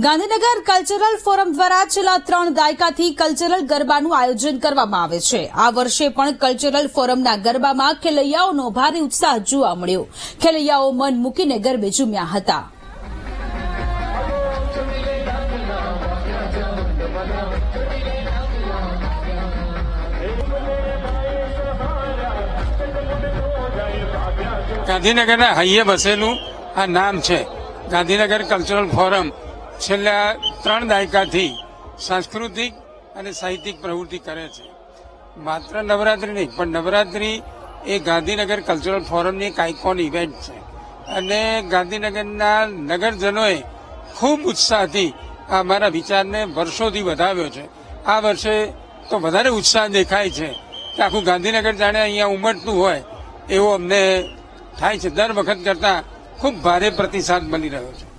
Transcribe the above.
Gandhinagar cultural forum દ્વારા છેલ્લા ત્રણ દાયકાથી કલ્ચરલ ગરબાનું આયોજન કરવામાં આવે છે. આ વર્ષે પણ કલ્ચરલ ફોરમના ગરબામાં ખેલૈયાઓનો ભારે ઉત્સાહ જોવા મળ્યો. ખેલૈયાઓ મન મૂકીને ગરબે ઝૂમ્યા હતા. ગાંધીનગરના હૈયે બસેલું આ નામ છે ગાંધીનગર કલ્ચરલ ફોરમ. છેલ્લા ત્રણ દાયકાથી સાંસ્કૃતિક અને સાહિત્યિક પ્રવૃત્તિ કરે છે. માત્ર નવરાત્રી નહીં, પણ નવરાત્રી એ ગાંધીનગર કલ્ચરલ ફોરમની એક આઇકોન ઇવેન્ટ છે. અને ગાંધીનગરના નગરજનોએ ખૂબ ઉત્સાહથી આ અમારા વિચારને વર્ષોથી વધાવ્યો છે. આ વર્ષે તો વધારે ઉત્સાહ દેખાય છે કે આખું ગાંધીનગર જાણે અહીંયા ઉમટતું હોય એવો અમને થાય છે. દર વખત કરતાં ખૂબ ભારે પ્રતિસાદ મળી રહ્યો છે.